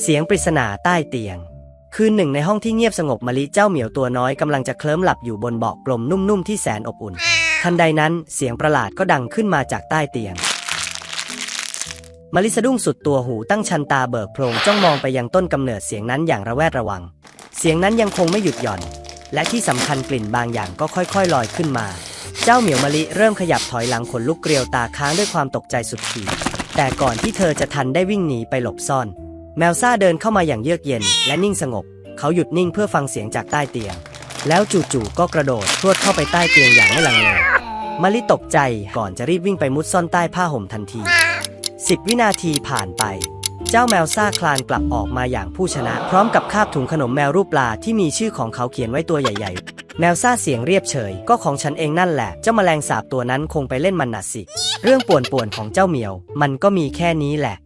เสียงปริศนาใต้เตียง คืนหนึ่งในห้องที่เงียบสงบมะลิเจ้าเหมียวตัวน้อยกำลังจะเคลิ้มหลับอยู่บนเบาะกลมนุ่มๆที่แสนอบอุ่น ทันใดนั้นเสียงประหลาดก็ดังขึ้นมาจากใต้เตียงมะลิสะดุ้งสุดตัวหูตั้งชันตาเบิกโพรงจ้องมองไปยังต้นกำเนิดเสียงนั้นอย่างระแวดระวัง เสียงนั้นยังคงไม่หยุดหย่อน และที่สำคัญกลิ่นบางอย่างก็ค่อยๆลอยขึ้นมา เจ้าเหมียวมะลิเริ่มขยับถอยหลังขนลุกเกลียวตาค้างด้วยความตกใจสุดขีดแต่ก่อนที่เธอจะทันได้วิ่งหนีไปหลบซ่อน แมวซ่าเดินเข้ามาอย่างเยือกเย็น และนิ่งสงบ เขาหยุดนิ่งเพื่อฟังเสียงจากใต้เตียง แล้วจู่ๆก็กระโดดพรวดเข้าไปใต้เตียงอย่างไม่ลังเลมะลิตกใจก่อนจะรีบวิ่งไปมุดซ่อนใต้ผ้าห่มทันทีสิบวินาทีผ่านไป เจ้าแมวซ่าคลานกลับออกมาอย่างผู้ชนะ พร้อมกับคาบถุงขนมแมวรูปปลาที่มีชื่อของเขาเขียนไว้ตัวใหญ่ ๆ แมวซ่าเสียงเรียบเฉย ก็ของฉันเองนั่นแหละ เจ้าแมลงสาบตัวนั้นคงไปเล่นมันน่ะสิ เรื่องป่วนๆของเจ้าเหมียว มันก็มีแค่นี้แหละ